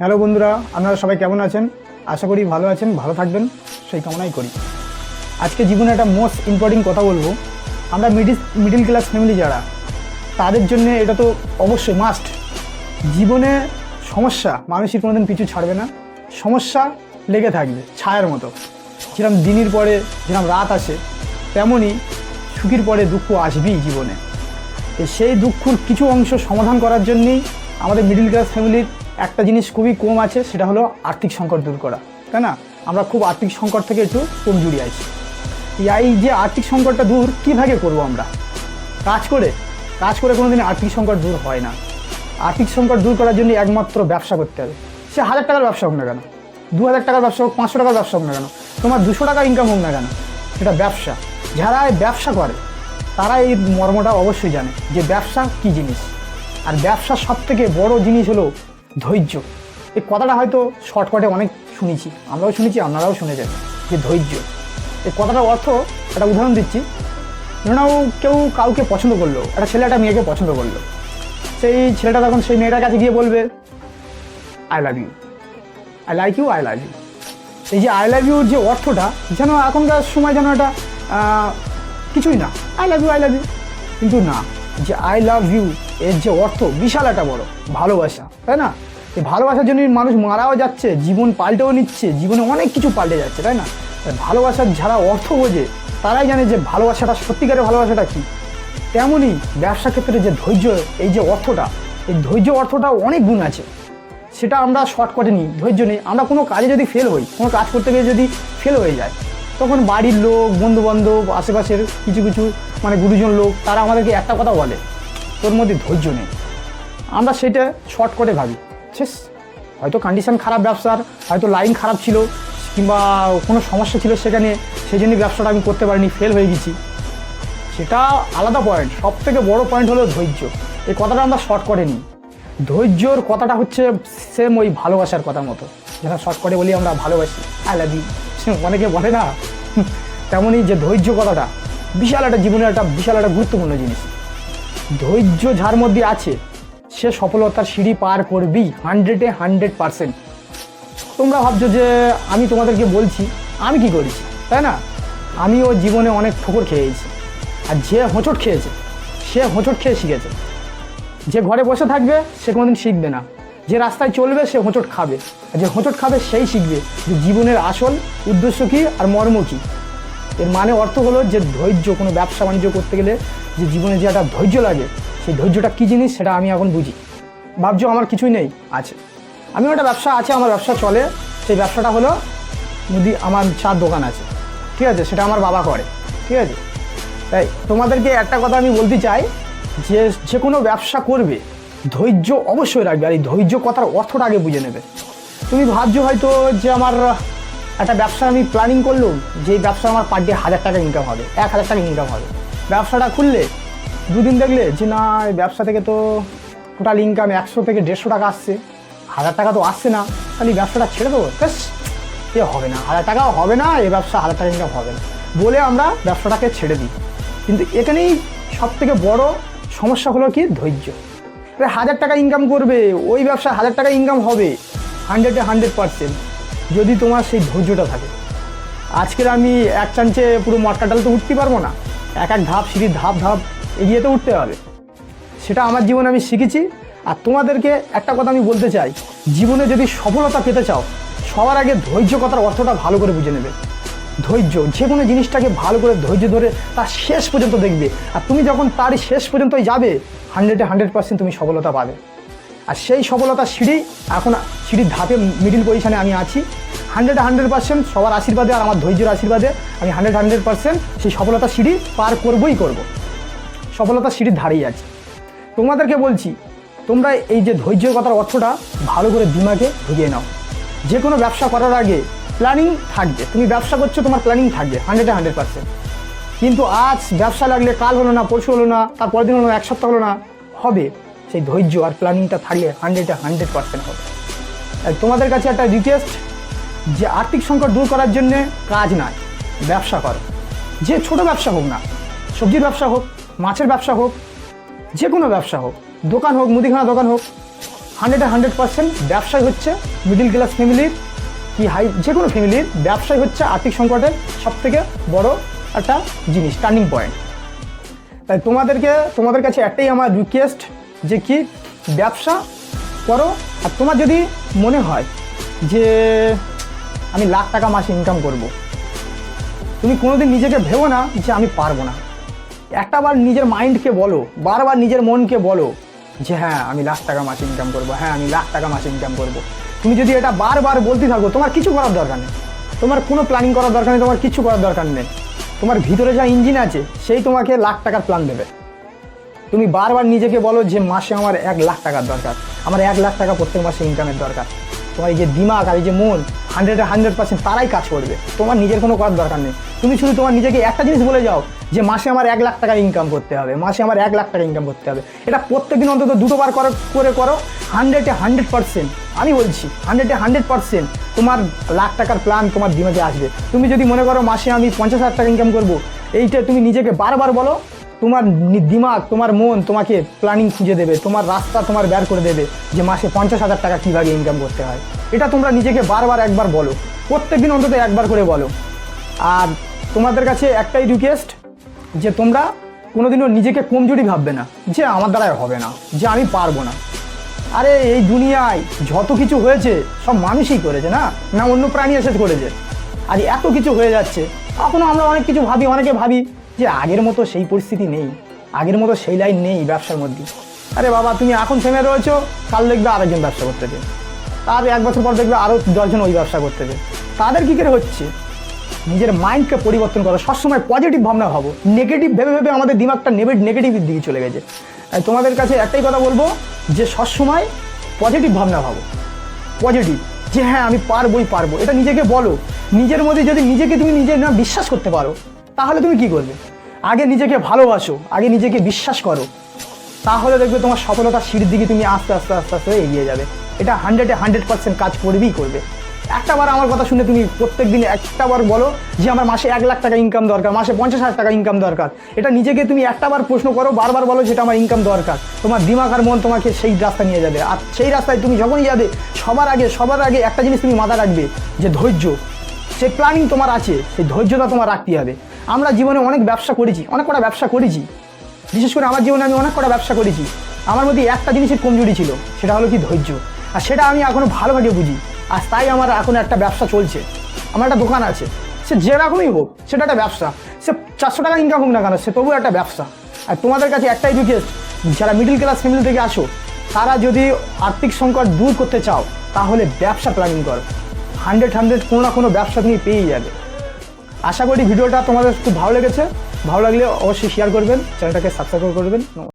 Hello বন্ধুরা, আপনারা সবাই কেমন আছেন? আশা করি ভালো আছেন, ভালো থাকবেন, সেই কামনাই করি। আজকে জীবনে একটা মোস্ট ইম্পর্টেন্ট কথা বলব। আমরা মিডিল মিডিল ক্লাস ফ্যামিলি যারা, তাদের জন্য এটা তো অবশ্যই মাস্ট জীবনে সমস্যা মানুষের কোনোদিন পিছু ছাড়বে না। সমস্যা লেগে থাকবে, ছায়ার মতো। যেরকম দিনের পরে যেরকম রাত আসে, তেমনই সুখীর পরে দুঃখ আসবেই জীবনে। সেই দুঃখর কিছু অংশ সমাধান করার জন্যেই আমাদের মিডিল ক্লাস ফ্যামিলির একটা জিনিস খুবই কম আছে, সেটা হলো আর্থিক সংকট দূর করা, তাই না? আমরা খুব আর্থিক সংকট থেকে একটু কম জুড়ে আছি। এই যে আর্থিক সংকটটা দূর কীভাবে করব আমরা? কাজ করে কাজ করে কোনোদিন আর্থিক সংকট দূর হয় না। আর্থিক সংকট দূর করার জন্য একমাত্র ব্যবসা করতে হবে। সে হাজার টাকার ব্যবসা হোক না কেন, দু হাজার টাকার ব্যবসা হোক, পাঁচশো টাকার ব্যবসা হোক না কেন, তোমার দুশো টাকা ইনকাম হোক না কেন এটা ব্যবসা। যারা ব্যবসা করে, তারা এই মর্মটা অবশ্যই জানে যে ব্যবসা কী জিনিস। আর ব্যবসার সব থেকে বড় জিনিস হলো ধৈর্য। এই কথাটা হয়তো শর্টকাটে অনেক শুনেছি। আমরাও শুনেছি, আপনারাও শুনেছেন যে ধৈর্য। এই কথাটার অর্থ একটা উদাহরণ দিচ্ছি। ধরুন কেউ কাউকে পছন্দ করল, একটা ছেলে একটা মেয়েকে পছন্দ করল। সেই ছেলেটা তখন সেই মেয়েটার কাছে গিয়ে বলবে I love you I like you I love you এই যে আই লাভ ইউর যে অর্থটা, যেন এখনকার সময় যেন এটা কিছুই না। I love you I love you কিন্তু না, যে আই লাভ ইউ এর যে অর্থ বিশাল একটা বড়, ভালোবাসা। তাই না? এই ভালোবাসার জন্য মানুষ মারাও যাচ্ছে, জীবন পাল্টেও নিচ্ছে, জীবনে অনেক কিছু পাল্টে যাচ্ছে, তাই না? ভালোবাসার যারা অর্থ বোঝে, তারাই জানে যে ভালোবাসাটা, সত্যিকারের ভালোবাসাটা কী। তেমনই ব্যবসা ক্ষেত্রে যে ধৈর্য, এই যে অর্থটা, এই ধৈর্য অর্থটা অনেক গুণ আছে। সেটা আমরা শর্টকাটে নিই, ধৈর্য নেই। আমরা কোনো কাজে যদি ফেল হই, কোনো কাজ করতে গিয়ে যদি ফেল হয়ে যায়, তখন বাড়ির লোক বন্ধু বান্ধব আশেপাশের কিছু কিছু মানে গুরুজন লোক, তারা আমাদেরকে একটা কথা বলে, তোর মধ্যে ধৈর্য নেই। আমরা সেটা শর্টকাটে ভাবি। শেষ হয়তো কন্ডিশন খারাপ ব্যবসার, হয়তো লাইন খারাপ ছিল, কিংবা কোনো সমস্যা ছিল সেখানে সেই জন্য ব্যবসাটা আমি করতে পারিনি ফেল হয়ে গেছি। সেটা আলাদা পয়েন্ট সব থেকে বড় পয়েন্ট হলো ধৈর্য। এই কথাটা আমরা শর্টকাটে নিই। ধৈর্যর কথাটা হচ্ছে সেম ওই ভালোবাসার কথার মতো। যেটা শর্টকাটে বলি আমরা ভালোবাসি আই লাভ ইউ অনেকে বলে না, তেমনই যে ধৈর্য কথাটা, বিশাল একটা জীবনের একটা, বিশাল একটা গুরুত্বপূর্ণ জিনিস। ধৈর্য যার মধ্যে আছে সে সফলতার সিঁড়ি পার করবেই হান্ড্রেডে হান্ড্রেড পারসেন্ট তোমরা ভাবছ যে আমি তোমাদেরকে বলছি, আমি কি করি তাই না? আমি আমিও জীবনে অনেক ঠোকর খেয়েছি। আর যে হোঁচট খেয়েছে, সে হোঁচট খেয়ে শিখেছে। যে ঘরে বসে থাকবে, সে কোনোদিন শিখবে না। যে রাস্তায় চলবে, সে হোঁচট খাবে। আর যে হোঁচট খাবে, সেই শিখবে যে জীবনের আসল উদ্দেশ্য কী আর মর্ম কী। এর মানে অর্থ হলো যে ধৈর্য, কোনো ব্যবসা বাণিজ্য করতে গেলে যে জীবনে যে একটা ধৈর্য লাগে সেই ধৈর্যটা কী জিনিস সেটা আমি এখন বুঝি। ভাবছ আমার কিছুই নেই? আছে। আমি একটা ব্যবসা আছে, আমার ব্যবসা চলে। সেই ব্যবসাটা হলো মুদি আমার চার দোকান আছে। ঠিক আছে, সেটা আমার বাবা করে। ঠিক আছে? তাই তোমাদেরকে একটা কথা আমি বলতে চাই, যে যে কোনো ব্যবসা করবে, ধৈর্য অবশ্যই রাখবে। আর এই ধৈর্য কথার অর্থটা আগে বুঝে নেবে। তুমি ভাবছ হয়তো যে আমার একটা ব্যবসা আমি প্ল্যানিং করলাম যে ব্যবসা আমার পার ডে হাজার টাকা ইনকাম হবে, এক হাজার টাকা ইনকাম হবে। ব্যবসাটা খুললে দুদিন দেখলে যে না ব্যবসা থেকে তো টোটাল ইনকাম একশো থেকে দেড়শো টাকা আসছে। হাজার টাকা তো আসছে না, তাহলে ব্যবসাটা ছেড়ে দেবো? ব্যাস, এ হবে না। হাজার টাকাও হবে না, এ ব্যবসা হাজার টাকা ইনকাম হবে না। বলে আমরা ব্যবসাটাকে ছেড়ে দিই। কিন্তু এখানেই সব থেকে বড় সমস্যা হলো কি? ধৈর্য। এবার হাজার টাকা ইনকাম করবে, ওই ব্যবসা হাজার টাকা ইনকাম হবে হান্ড্রেডে হান্ড্রেড পার্সেন্ট যদি তোমার সেই ধৈর্যটা থাকে। আজকের আমি এক চান্সে পুরো মটকাটাল তো উঠতে পারব না। এক এক ধাপ সিঁড়ির ধাপ ধাপ। এগিয়ে তো উঠতে হবে। সেটা আমার জীবনে আমি শিখেছি। আর তোমাদেরকে একটা কথা আমি বলতে চাই, জীবনে যদি সফলতা পেতে চাও, সবার আগে ধৈর্য কথার অর্থটা ভালো করে বুঝে নেবে। ধৈর্য, যে কোনো জিনিসটাকে ভালো করে ধৈর্য ধরে তার শেষ পর্যন্ত দেখবে। আর তুমি যখন তারই শেষ পর্যন্তই যাবে হান্ড্রেডে হান্ড্রেড পার্সেন্ট তুমি সফলতা পাবে। আর সেই সফলতার সিঁড়ি, এখন সিঁড়ির ধাপে মিডিল পজিশনে আমি আছি। হান্ড্রেড হান্ড্রেড পার্সেন্ট সবার আশীর্বাদে আর আমার ধৈর্যের আশীর্বাদে আমি হান্ড্রেড হান্ড্রেড পার্সেন্ট সেই সফলতার সিঁড়ি পার করবই করব। সফলতার সিঁড়ির ধারেই আছে। তোমাদেরকে বলছি, তোমরা এই যে ধৈর্যের কথার অর্থটা ভালো করে দিমাগে ঢুকিয়ে নাও। যে কোনো ব্যবসা করার আগে প্ল্যানিং থাকবে। তুমি ব্যবসা করছ, তোমার প্ল্যানিং থাকবে হান্ড্রেডে হান্ড্রেড পার্সেন্ট কিন্তু আজ ব্যবসা লাগলে কাল হলো না, পরশু হলো না তার পরের দিন হলো না, এক সপ্তাহ হলো না, হবে। সেই ধৈর্য আর প্ল্যানিংটা থাকলে হান্ড্রেডে হান্ড্রেড পার্সেন্ট হবে। তোমাদের কাছে একটা রিকোয়েস্ট যে আর্থিক সংকট দূর করার জন্যে কাজ নয়, ব্যবসা করো। যে ছোট ব্যবসা হোক না, সবজির ব্যবসা হোক মাছের ব্যবসা হোক যে কোনো ব্যবসা হোক, দোকান হোক, মুদিখানা দোকান হোক হান্ড্রেডে হান্ড্রেড পার্সেন্ট ব্যবসায় হচ্ছে মিডিল ক্লাস ফ্যামিলির কি হাই যে কোনো ফ্যামিলির ব্যবসায় হচ্ছে আর্থিক সংকটের সব থেকে বড় একটা জিনিস টার্নিং পয়েন্ট তাই তোমাদেরকে, তোমাদের কাছে একটাই আমার রিকোয়েস্ট যে কি ব্যবসা করো, আর তোমার যদি মনে হয় যে আমি লাখ টাকা মাসে ইনকাম করব। তুমি কোনোদিন নিজেকে ভেবো না যে আমি পারব না একটা বার নিজের মাইন্ডকে বলো, বারবার নিজের মনকে বলো যে হ্যাঁ আমি লাখ টাকা মাসে ইনকাম করব হ্যাঁ আমি লাখ টাকা মাসে ইনকাম করব। তুমি যদি এটা বারবার বলতে থাকো, তোমার কিছু করার দরকার নেই। তোমার কোনো প্ল্যানিং করার দরকার নেই, তোমার কিছু করার দরকার নেই। তোমার ভিতরে যা ইঞ্জিন আছে, সেই তোমাকে লাখ টাকার প্ল্যান দেবে। তুমি বারবার নিজেকে বলো যে, মাসে আমার এক লাখ টাকার দরকার, আমার এক লাখ টাকা প্রত্যেক মাসে ইনকামের দরকার। তোমার এই যে দিমাগ আর এই যে মন হান্ড্রেডে হান্ড্রেড পার্সেন্ট তারাই কাজ করবে। তোমার নিজের কোনো করার দরকার নেই। তুমি শুধু তোমার নিজেকে একটা জিনিস বলে যাও যে মাসে আমার এক লাখ টাকা ইনকাম করতে হবে, মাসে আমার এক লাখ টাকা ইনকাম করতে হবে। এটা প্রত্যেকদিন অন্তত দুটোবার করো, করে করো হান্ড্রেডে হান্ড্রেড পার্সেন্ট আমি বলছি হান্ড্রেডে হান্ড্রেড পার্সেন্ট তোমার লাখ টাকার প্ল্যান তোমার দিমাগে আসবে। তুমি যদি মনে করো মাসে আমি পঞ্চাশ হাজার টাকা ইনকাম করব, এইটা তুমি নিজেকে বারবার বলো তোমার দিমাগ, তোমার মন তোমাকে প্ল্যানিং খুঁজে দেবে, তোমার রাস্তা তোমার বের করে দেবে যে মাসে পঞ্চাশ হাজার টাকা কীভাবে ইনকাম করতে হয়। এটা তোমরা নিজেকে বারবার একবার বলো, প্রত্যেকদিন অন্তত একবার করে বলো। আর তোমাদের কাছে একটাই রিকোয়েস্ট যে তোমরা কোনোদিনও নিজেকে কমজোরি ভাববে না, যে আমার দ্বারাই হবে না, যে আমি পারব না। আরে, এই দুনিয়ায় যত কিছু হয়েছে, সব মানুষই করেছে না? না অন্য প্রাণী এসে করেছে। আর এত কিছু হয়ে যাচ্ছে এখনও আমরা অনেক কিছু ভাবি, অনেকে ভাবি যে আগের মতো সেই পরিস্থিতি নেই, আগের মতো সেই লাইন নেই ব্যবসার মধ্যে। আরে বাবা, তুমি এখন থেমে রয়েছো, কাল দেখবে আরেকজন ব্যবসা করতেছে তার এক বছর পর দেখবে আরও দশজন ওই ব্যবসা করতেছে তাদের কী করে হচ্ছে? নিজের মাইন্ডকে পরিবর্তন করো, সবসময় পজিটিভ ভাবনা ভাবো। নেগেটিভ ভেবে ভেবে আমাদের দিমাগটা নেগেটিভের দিকে চলে গেছে। তাই তোমাদের কাছে একটাই কথা বলব, যে সবসময় পজিটিভ ভাবনা ভাবো। পজিটিভ যে হ্যাঁ আমি পারবোই, পারব। এটা নিজেকে বলো। নিজের মধ্যে যদি নিজেকে তুমি নিজে না বিশ্বাস করতে পারো তাহলে তুমি কি করবে? আগে নিজেকে ভালোবাসো, আগে নিজেকে বিশ্বাস করো। তাহলে দেখবে তোমার সফলতার সিঁড়ির দিকে তুমি আস্তে আস্তে আস্তে আস্তে এগিয়ে যাবে। এটা হান্ড্রেডে হান্ড্রেড পার্সেন্ট কাজ করবেই করবে। একটাবার আমার কথা শুনে তুমি প্রত্যেক দিন একটাবার বলো যে আমার মাসে এক লাখ টাকা ইনকাম দরকার, মাসে পঞ্চাশ হাজার টাকা ইনকাম দরকার। এটা নিজেকে তুমি একটাবার প্রশ্ন করো, বারবার বলো যেটা আমার ইনকাম দরকার। তোমার দিমাগ আর মন তোমাকে সেই রাস্তা নিয়ে যাবে। আর সেই রাস্তায় তুমি যখনই যাবে, সবার আগে সবার আগে একটা জিনিস তুমি মাথা রাখবে, যে ধৈর্য। সেই প্ল্যানিং তোমার আছে, সেই ধৈর্যটা তোমার রাখতে হবে। আমরা জীবনে অনেক ব্যবসা করেছি, অনেক কটা ব্যবসা করেছি। বিশেষ করে আমার জীবনে আমি অনেক কটা ব্যবসা করেছি। আমার মধ্যে একটা জিনিসের কমজোরি ছিল, সেটা হলো কি ধৈর্য। আর সেটা আমি এখনও ভালোভাবে বুঝি। আর তাই আমার এখন একটা ব্যবসা চলছে। আমার একটা দোকান আছে। সে যেরকমই হোক, সেটা একটা ব্যবসা। সে চারশো টাকা ইনকাম হোক না কেন, সে তবুও একটা ব্যবসা। আর তোমাদের কাছে একটাই রিকোয়েস্ট যারা মিডিল ক্লাস ফ্যামিলি থেকে আসো, তারা যদি আর্থিক সংকট দূর করতে চাও, তাহলে ব্যবসা প্ল্যানিং করো। হান্ড্রেড হান্ড্রেড কোনো না কোনো ব্যবসা তুমি পেয়েই যাবে। আশা করি ভিডিওটা তোমাদের খুব ভালো লেগেছে। ভালো লাগলে অবশ্যই শেয়ার করবেন চ্যানেলটাকে সাবস্ক্রাইব করবেন।